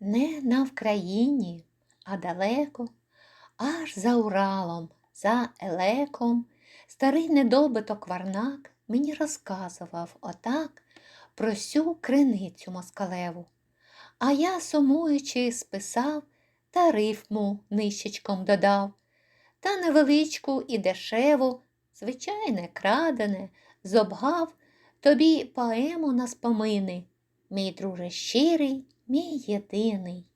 Не на Вкраїні, а далеко, аж за Уралом, за Елеком, старий недобиток Варнак мені розказував отак про сю криницю москалеву. А я, сумуючи, списав та рифму нищечком додав, та невеличку і дешеву, звичайне, крадене, зобгав тобі поему на спомини, мій друже щирий, мій єдиний.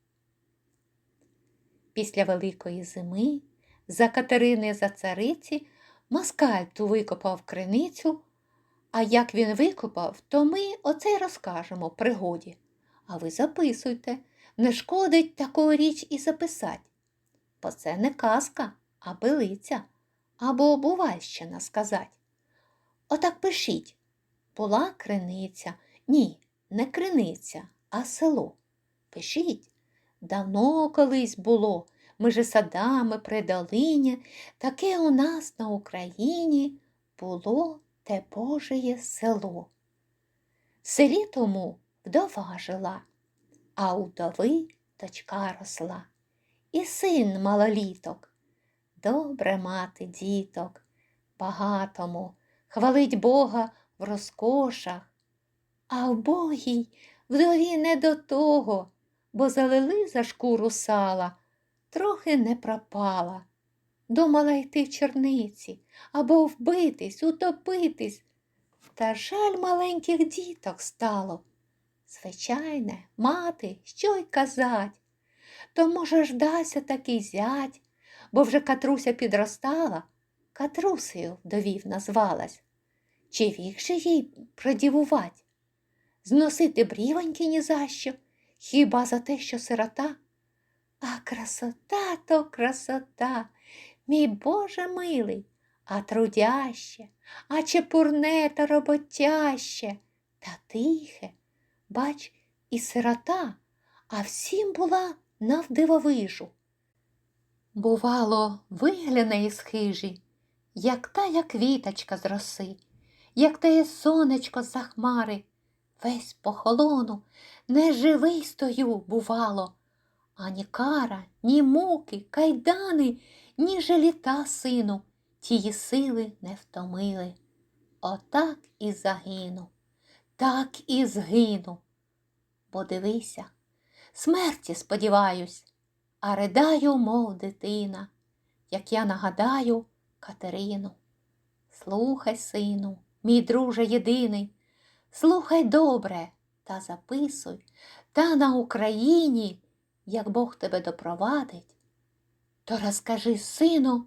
Після Великої зими за Катерини за цариці москаль ту викопав криницю, а як він викопав, то ми оце й розкажемо в пригоді. А ви записуйте, не шкодить таку річ і записать. Бо це не казка, а билиця або бувальщина сказать. Отак пишіть. Була криниця. Ні, не криниця, а село. Пишіть. Давно колись було, межи садами при долині, таке у нас на Україні було те Божеє село. В селі тому вдова жила, а у вдови дочка росла. І син малоліток. Добре мати діток, багатому, хвалить Бога в розкошах, а в Богій вдові не до того, бо залили за шкуру сала, трохи не пропала. Думала йти в черниці або вбитись, утопитись. Та жаль маленьких діток стало. Звичайне, мати, що й казать. То, може, ж дася такий зять, бо вже Катруся підростала, Катрусею вдовів назвалась. Чи вік же їй продівувать? Зносити брівоньки ні за що, хіба за те, що сирота? А красота то красота, мій Боже милий, а трудяще, а чепурне та роботяще, та тихе, бач, і сирота, а всім була навдивовижу. Бувало, вигляне із хижі, як тая квіточка з роси, як теє сонечко з-за хмари, весь похолону, неживий стою, бувало, ані кара, ні муки, кайдани, ні жаліта сину, тії сили не втомили. Отак і загину, так і згину. Бо дивися, смерті сподіваюсь, а ридаю, мов дитина, як я нагадаю Катерину. Слухай, сину, мій друже єдиний, слухай добре та записуй, та на Україні, як Бог тебе допровадить, то розкажи сину,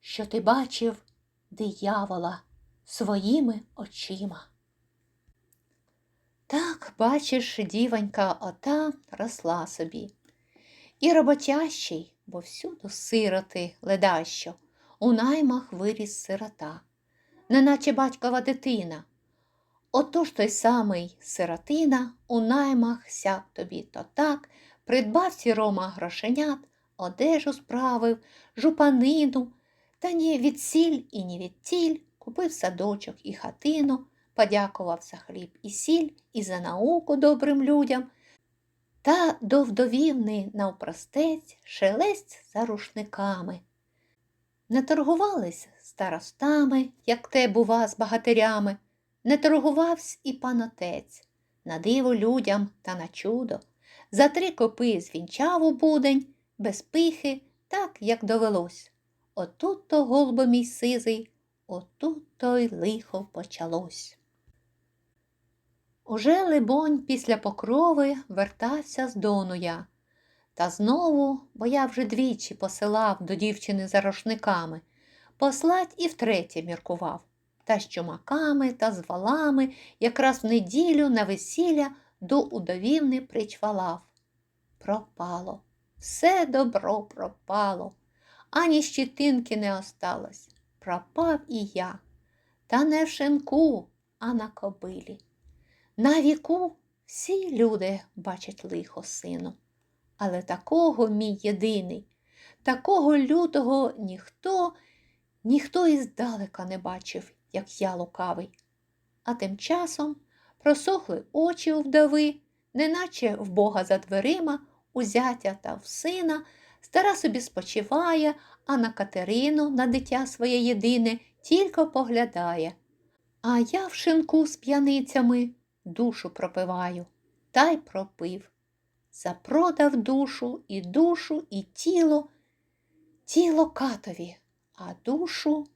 що ти бачив диявола своїми очима. Так, бачиш, дівонька ота росла собі. І роботящий, бо всюду сироти ледащо, у наймах виріс сирота, неначе батькова дитина. Отож той самий сиротина у наймах сяк тобі то так, придбав сірома грошенят, одежу справив, жупанину, та ні від сіль і ні від тіль, купив садочок і хатину, подякував за хліб і сіль, і за науку добрим людям. Та до вдовівни навпростець шелесть за рушниками. Не торгувались старостами, як те, бува, з багатирями, не торгувавсь і панотець, на диво людям та на чудо. За три копи звінчав у будень, без пихи, так, як довелось. Отут то голубо мій сизий, отут то й лихо почалось. Уже, либонь, після покрови вертався з дону я. Та знову, бо я вже двічі посилав до дівчини за рушниками, послать і втретє міркував, та з чумаками та з валами якраз в неділю на весілля до удовівни причвалав. Пропало, все добро пропало, ані щитинки не осталось. Пропав і я, та не в шинку, а на кобилі. На віку всі люди бачать лихо сину, але такого мій єдиний, такого лютого ніхто, ніхто і здалека не бачив, як я лукавий. А тим часом просохли очі у вдови, неначе в Бога за дверима у зятя та в сина, стара собі спочиває, а на Катерину, на дитя своє єдине, тільки поглядає. А я в шинку з п'яницями душу пропиваю, та й пропив. Запродав душу і душу, і тіло, тіло катові, а душу.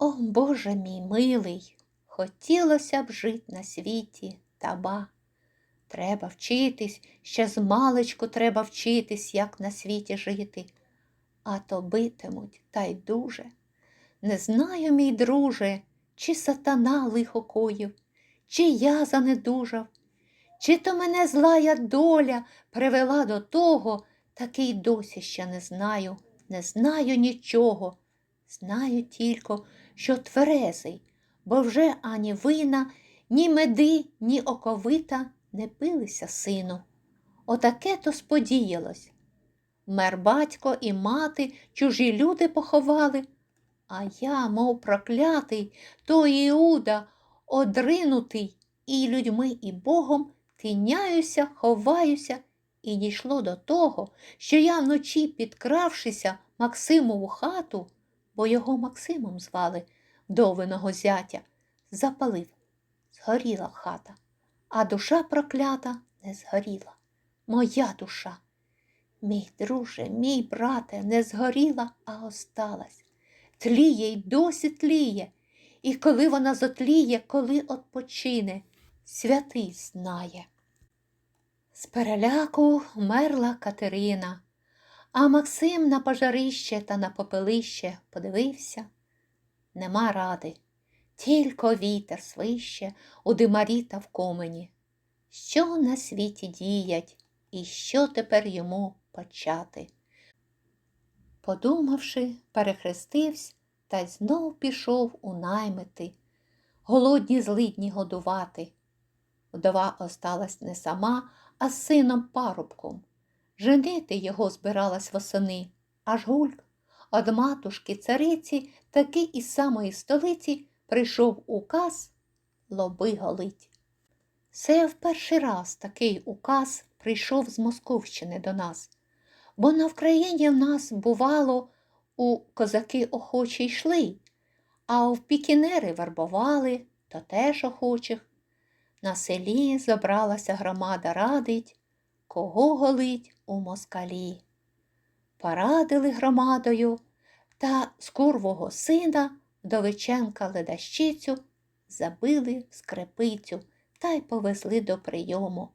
О, Боже мій милий, хотілося б жить на світі, та ба. Треба вчитись, ще з маличку треба вчитись, як на світі жити. А то битимуть, та й дуже. Не знаю, мій друже, чи сатана лихо коїв, чи я занедужав, чи то мене злая доля привела до того, таки й досі ще не знаю, не знаю нічого. Знаю тільки, що тверезий, бо вже ані вина, ні меди, ні оковита не пилися сину. Отаке то сподіялось. Мер батько і мати чужі люди поховали, а я, мов проклятий, той Іуда, одринутий, і людьми, і Богом тиняюся, ховаюся, і дійшло до того, що я вночі, підкравшися Максимову хату, бо його Максимом звали довиного зятя, запалив. Згоріла хата, а душа проклята не згоріла. Моя душа. Мій друже, мій брате, не згоріла, а осталась. Тліє й досі тліє, і коли вона зотліє, коли отпочине, святий знає. З переляку мерла Катерина, а Максим на пожарище та на попелище подивився. Нема ради, тільки вітер свище у димарі та в комені. Що на світі діять, і що тепер йому почати? Подумавши, перехрестився та й знов пішов у наймити, голодні злидні годувати. Вдова осталась не сама, а з сином парубком. Женити його збиралась восени, аж гульк. Од матушки цариці таки із самої столиці прийшов указ лоби голить. Це в перший раз такий указ прийшов з Московщини до нас, бо на Вкраїні в нас, бувало, у козаки охочі йшли, а в пікінери вербували, то теж охочих. На селі зібралася громада радить, кого голить у москалі. Порадили громадою та з курвого сина вдовиченка ледащицю забили в скрипицю та й повезли до прийому.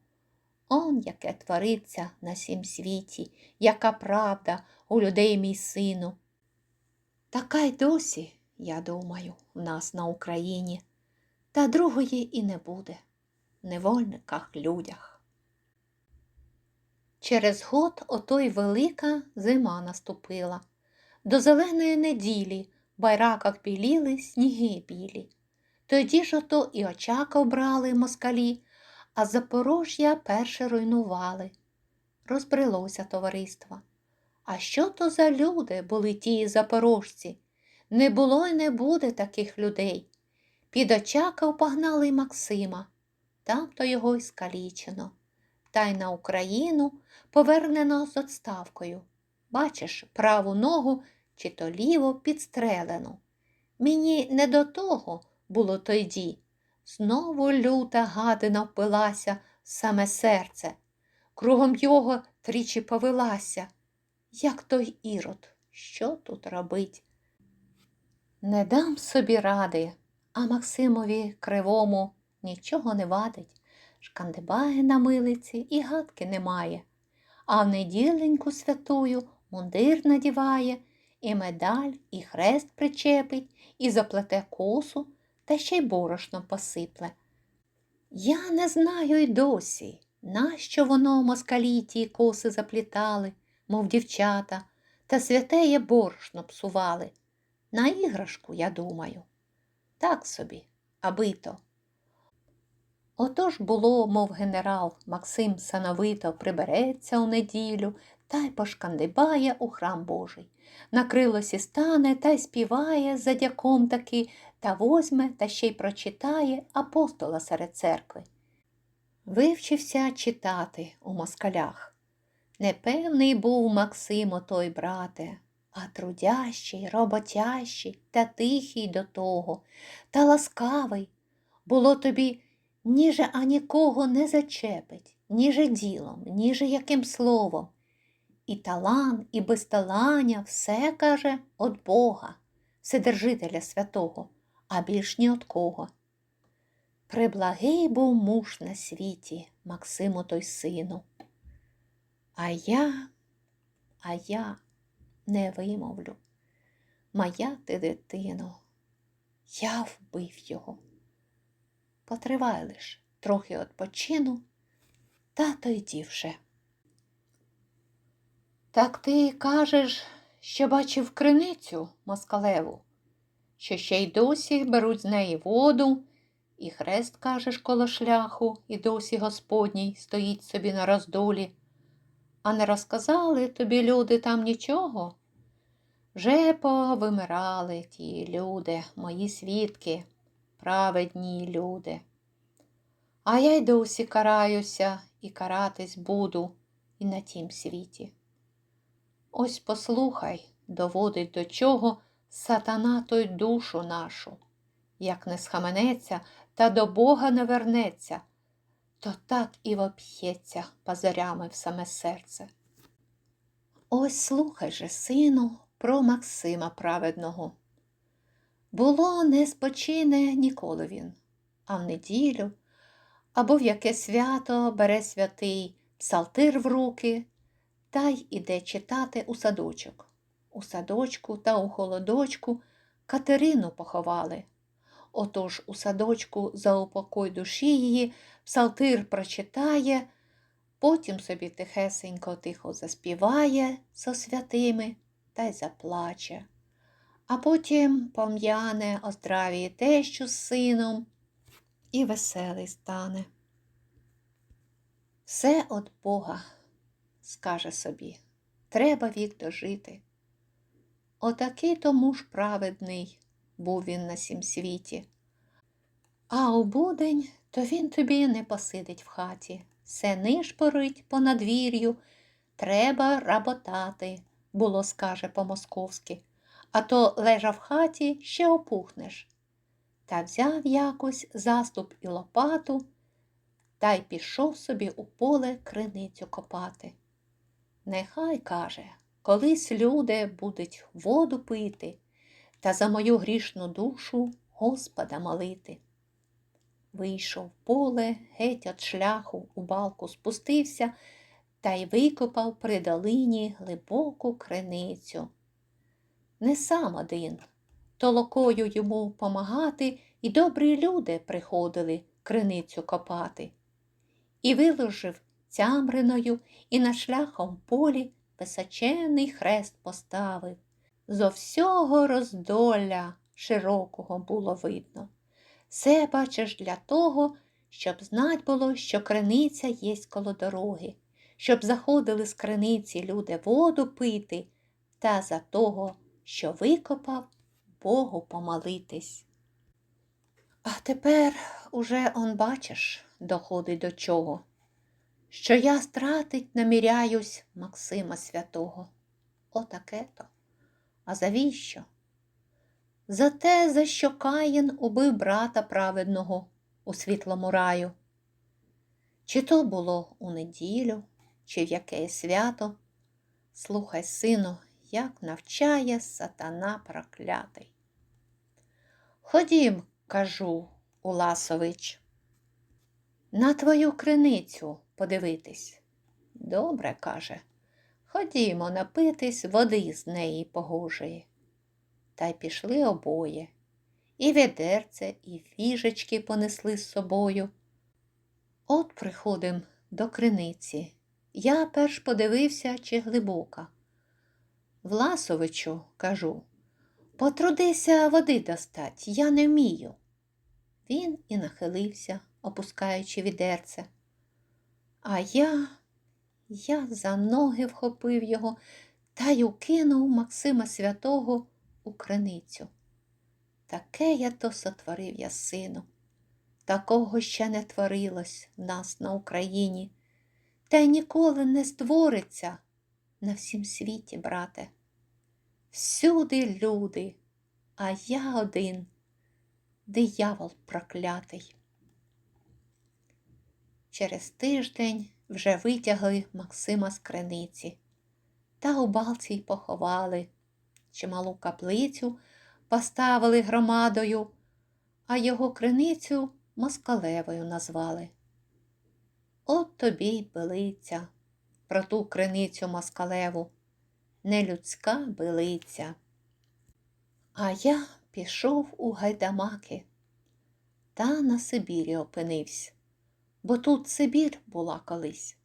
Он яке твориться на сім світі, яка правда у людей мій сину. Така й досі, я думаю, в нас на Україні, та другої і не буде, невольниках людях. Через год отой велика зима наступила. До зеленої неділі в байраках біліли сніги білі. Тоді ж ото і очака обрали москалі, а Запорожжя перше руйнували. Розбрелося товариство. А що то за люди були ті запорожці? Не було й не буде таких людей. Під очакав погнали й Максима, там то його й скалічено. Та й на Україну повернено з отставкою. Бачиш, праву ногу чи то ліво підстрелену. Мені не до того було тоді. Знову люта гадина впилася в саме серце. Кругом його тричі повелася. Як той ірод, що тут робить? Не дам собі ради, а Максимові кривому нічого не вадить. Шкандибає на милиці і гадки немає, а в неділеньку святую мундир надіває, і медаль, і хрест причепить, і заплете косу, та ще й борошно посипле. Я не знаю й досі, нащо воно москалі ті коси заплітали, мов дівчата, та святеє борошно псували. На іграшку, я думаю. Так собі, аби то. Отож було, мов генерал, Максим сановито прибереться у неділю та й пошкандибає у храм Божий. На крилосі стане та й співає за дяком таки, та возьме та ще й прочитає апостола серед церкви. Вивчився читати у москалях. Непевний був Максим отой брате, а трудящий, роботящий та тихий до того, та ласкавий. Було тобі ніже анікого не зачепить, ніже ділом, ніже яким словом. І талан, і безталання все каже от Бога, Вседержителя святого, а більш ні от кого. Преблагий був муж на світі, Максиму той сину. А я, а я не вимовлю. Моя ти дитино, я вбив його. Потривай лиш, трохи відпочину, та то вже. Так ти кажеш, що бачив криницю москалеву, що ще й досі беруть з неї воду, і хрест, кажеш, коло шляху, і досі Господній стоїть собі на роздолі. А не розказали тобі люди там нічого? Вже повимирали ті люди, мої свідки, праведні люди. А я й досі караюся і каратись буду і на тім світі. Ось послухай, доводить до чого сатана той душу нашу. Як не схаменеться та до Бога не вернеться, то так і воп'ється пазарями в саме серце. Ось слухай же, сину, про Максима праведного. Було не спочине ніколи він, а в неділю або в яке свято бере святий псалтир в руки та й іде читати у садочок. У садочку та у холодочку Катерину поховали. Отож у садочку за упокой душі її псалтир прочитає, потім собі тихесенько тихо заспіває со святими та й заплаче. А потім пом'яне оздравіє тещу з сином і веселий стане. Все от Бога, скаже собі, треба вік дожити. Отакий тому ж праведний був він на сім світі. А у будень то він тобі не посидить в хаті, се нишпорить по надвір'ю, треба работати, було скаже по-московськи, а то лежа в хаті ще опухнеш. Та взяв якось заступ і лопату та й пішов собі у поле криницю копати. Нехай каже, колись люди будуть воду пити та за мою грішну душу Господа молити. Вийшов поле, геть від шляху у балку спустився та й викопав при долині глибоку криницю. Не сам один, толокою йому помагати, і добрі люди приходили криницю копати. І виложив цямриною, і на шляхом полі височений хрест поставив. Зо всього роздолля широкого було видно. Все бачиш для того, щоб знать було, що криниця єсть коло дороги, щоб заходили з криниці люди воду пити, та за того, що викопав, Богу помолитись. А тепер уже он бачиш, доходить до чого, що я стратить наміряюсь Максима святого. Отаке то. А завіщо? За те, за що Каїн убив брата праведного у світлому раю. Чи то було у неділю, чи в яке свято? Слухай, сину, як навчає сатана проклятий. Ходім, кажу, Уласович, на твою криницю подивитись. Добре, каже, ходімо напитись води з неї погожої. Та й пішли обоє. І ведерце, і фіжечки понесли з собою. От приходим до криниці. Я перш подивився, чи глибока. Власовичу, кажу, потрудися води достать, я не вмію. Він і нахилився, опускаючи відерце. А я, я за ноги вхопив його та й укинув Максима Святого у криницю. Таке я то сотворив я сину. Такого ще не творилось в нас на Україні, та й ніколи не створиться на всім світі, брате. Всюди люди, а я один, диявол проклятий. Через тиждень вже витягли Максима з криниці та у балці й поховали. Чималу каплицю поставили громадою, а його криницю москалевою назвали. От тобі й билиця про ту криницю москалеву, нелюдська билиця. А я пішов у гайдамаки та на Сибірі опинився, бо тут Сибір була колись.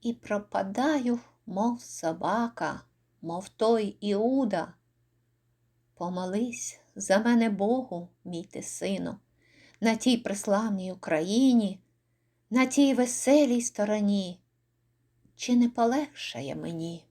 І пропадаю, мов собака, мов той Іуда. Помолись за мене Богу, мій ти сину, на тій преславній Україні, на тій веселій стороні, чи не полегшає мені?